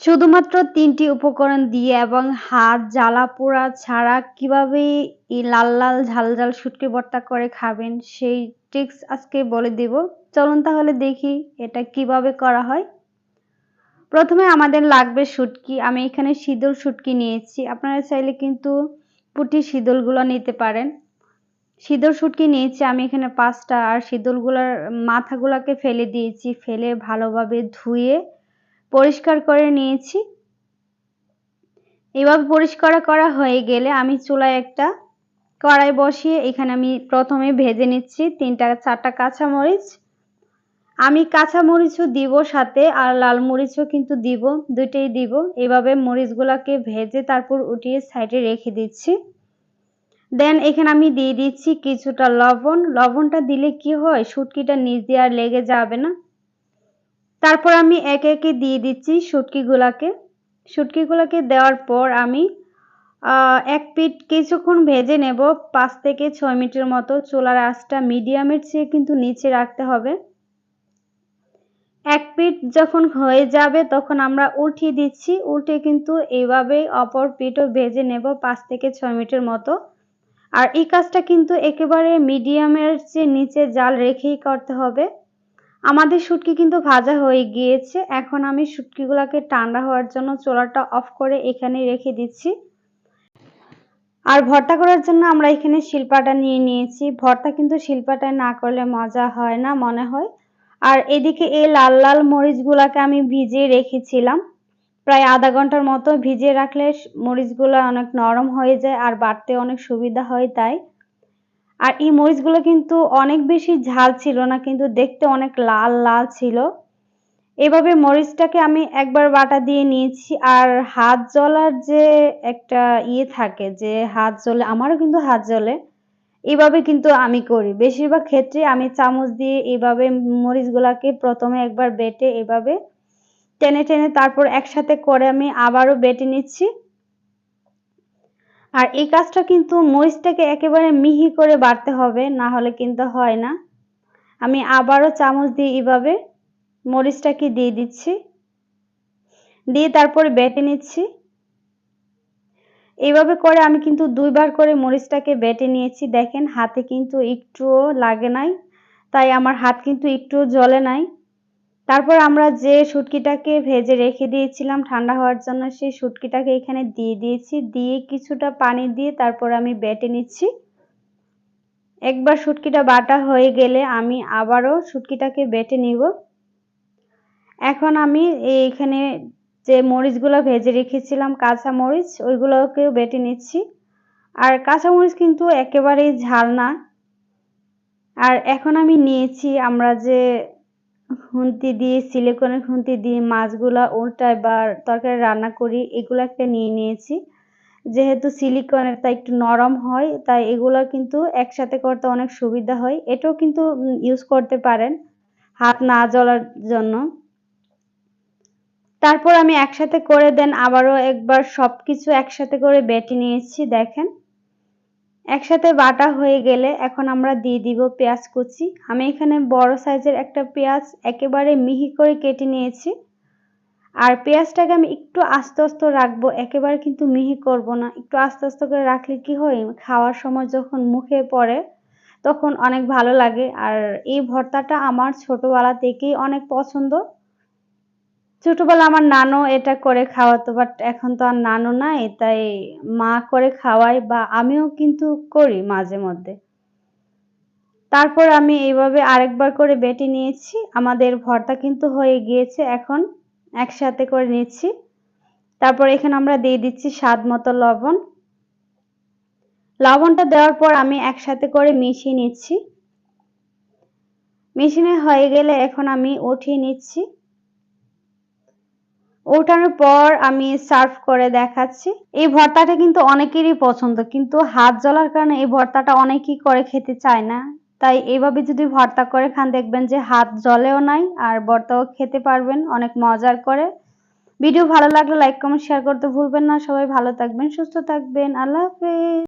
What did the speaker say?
শুধুমাত্র তিনটি উপকরণ দিয়ে এবং হাত জ্বালা পোড়া ছাড়া কীভাবে এই লাল লাল ঝাল ঝাল শুটকি ভর্তা করে খাবেন, সেই ট্রিক্স আজকে বলে দিব। চলুন তাহলে দেখি এটা কীভাবে করা হয়। প্রথমে আমাদের লাগবে শুটকি। আমি এখানে শীতল শুটকি নিয়েছি। আপনারা চাইলে কিন্তু পুঁটি শীতলগুলো নিতে পারেন। শীতল শুটকি নিয়েছি। আমি এখানে পাঁচটা। আর শীতলগুলোর মাথাগুলোকে ফেলে দিয়েছি। ফেলে ভালোভাবে ধুয়ে পরিষ্কার করে নিয়েছি। এভাবে পরিষ্কার করা হয়ে গেলে আমি চুলায় একটা কড়াই বসিয়ে এখানে আমি প্রথমে ভেজে নিচ্ছি তিনটা চারটা কাঁচামরিচ। আমি কাঁচা মরিচও দিব সাথে আর লাল মরিচও কিন্তু দিব, দুইটাই দিব। এভাবে মরিচগুলোকে ভেজে তারপর উঠিয়ে সাইডে রেখে দিচ্ছি। দেন এখানে আমি দিয়ে দিচ্ছি কিছুটা লবণ। লবণটা দিলে কি হয়, শুটকিটা নিচ আর লেগে যাবে না। তারপর আমি একে একে দিয়ে দিচ্ছি শুটকিগুলাকে। শুটকিগুলোকে দেওয়ার পর আমি এক পিট কিছুক্ষণ ভেজে নেব। পাঁচ থেকে ছয় মিনিটের মতো চুলার আঁচটা মিডিয়ামের চেয়ে কিন্তু নিচে রাখতে হবে। এক পিট যখন হয়ে যাবে তখন আমরা উঠিয়ে দিচ্ছি। উল্টে কিন্তু এইভাবে অপর পিঠও ভেজে নেব পাঁচ থেকে ছয় মিনিটের মতো। আর এই কাজটা কিন্তু একেবারে মিডিয়ামের চেয়ে নিচে জাল রেখেই করতে হবে। আমাদের শুটকি কিন্তু ভাজা হয়ে গিয়েছে। এখন আমি শুটকিগুলোকে ঠান্ডা হওয়ার জন্য চোলাটা অফ করে এখানে রেখে দিচ্ছি। আর ভর্তা করার জন্য আমরা এখানে শিল্পাটা নিয়ে নিয়েছি। ভর্তা কিন্তু শিল্পাটায় না করলে মজা হয় না, মনে হয়। আর এদিকে এই লাল লাল মরিচগুলাকে আমি ভিজিয়ে রেখেছিলাম। প্রায় আধা ঘণ্টার মতো ভিজিয়ে রাখলে মরিচগুলো অনেক নরম হয়ে যায় আর বাড়তে অনেক সুবিধা হয় তাই। আর এই মরিচগুলো কিন্তু অনেক বেশি ঝাল ছিল না, কিন্তু দেখতে অনেক লাল লাল ছিল। এভাবে মরিচটাকে আমি একবার বাটা দিয়ে নিয়েছি, আর হাত জ্বলার যে একটা ইয়ে থাকে, যে হাত জ্বলে আমারও কিন্তু হাত জ্বলে এভাবে কিন্তু আমি করি। বেশিরভাগ ক্ষেত্রে আমি চামচ দিয়ে এইভাবে মরিচগুলাকে প্রথমে একবার বেটে এভাবে টেনে টেনে তারপর একসাথে করে আমি আবারও বেটে নিচ্ছি। আর এই কাজটা কিন্তু মরিচটাকে একেবারে মিহি করে বাড়তে হবে, না হলে কিন্তু হয় না। আমি আবারও চামচ দিয়ে এভাবে মরিচটাকে দিয়ে দিচ্ছি। দিয়ে তারপরে বেটে নিচ্ছি। এইভাবে করে আমি কিন্তু দুইবার করে মরিচটাকে বেটে নিয়েছি। দেখেন হাতে কিন্তু একটুও লাগে নাই, তাই আমার হাত কিন্তু একটুও জ্বলে নাই। তারপর আমরা যে শুটকিটাকে ভেজে রেখে দিয়েছিলাম ঠান্ডা হওয়ার জন্য, সেই শুটকিটাকে এখানে দিয়ে দিয়েছি। দিয়ে কিছুটা পানি দিয়ে তারপর আমি বেটে নিচ্ছি। একবার শুটকিটা বাটা হয়ে গেলে আমি আবারও শুটকিটাকে বেটে নিব। এখন আমি এইখানে যে মরিচগুলো ভেজে রেখেছিলাম, কাঁচা মরিচ, ওইগুলোকেও বেটে নিচ্ছি। আর কাঁচা মরিচ কিন্তু একেবারেই ঝাল না। আর এখন আমি নিয়েছি আমরা যে খুন্তি দিয়ে সিলিকনের খুন্তি দিয়ে মাছগুলো উল্টায় বা তরকারি রান্না করি এগুলো একটা নিয়ে নিয়েছি। যেহেতু সিলিকনের তাই একটু নরম হয়, তাই এগুলো কিন্তু একসাথে করতে অনেক সুবিধা হয়। এটাও কিন্তু ইউজ করতে পারেন হাত না জ্বলার জন্য। তারপর আমি একসাথে করে দেন, আবারও একবার সব কিছু একসাথে করে বেটে নিয়েছি, দেখেন। একসাথে বাটা হয়ে গেলে এখন আমরা দিয়ে দিব পেঁয়াজ কুচি। আমি এখানে বড় সাইজের একটা পেঁয়াজ একেবারে মিহি করে কেটে নিয়েছি। আর পেঁয়াজটাকে আমি একটু আস্তে আস্তে রাখব, একেবারে কিন্তু মিহি করব না। একটু আস্তে আস্তে করে রাখলে কি হয়? খাওয়ার সময় যখন মুখে পড়ে তখন অনেক ভালো লাগে। আর এই ভর্তাটা আমার ছোটবেলা থেকেই অনেক পছন্দ। ছোটবেলা আমার নানু এটা করে খাওয়াতো বাট এখন তো আর নানু নাই, তাই মা করে খাওয়াই বা আমিও কিন্তু করি মাঝে মধ্যে। তারপর আমি এইভাবে আরেকবার করে বেটে নিয়েছি, আমাদের ভর্তা কিন্তু হয়ে গিয়েছে এখন, একসাথে করে নিচ্ছি। তারপর এখানে আমরা দিয়ে দিচ্ছি স্বাদ মতো লবণ। লবণটা দেওয়ার পর আমি একসাথে করে মিশিয়ে নিচ্ছি। মেশিনে হয়ে গেলে এখন আমি উঠিয়ে নিচ্ছি। ওঠানোর পর আমি সার্ভ করে দেখাচ্ছি। এই ভর্তাটা কিন্তু অনেকেরই পছন্দ, কিন্তু হাত জ্বলার কারণে এই ভর্তাটা অনেকেই করে খেতে চায় না। তাই এইভাবে যদি ভর্তা করে খান, দেখবেন যে হাত জলেও নাই আর ভর্তাও খেতে পারবেন, অনেক মজার করে। ভিডিও ভালো লাগলে লাইক কমেন্ট শেয়ার করতে ভুলবেন না। সবাই ভালো থাকবেন, সুস্থ থাকবেন। আল্লাহ হাফেজ।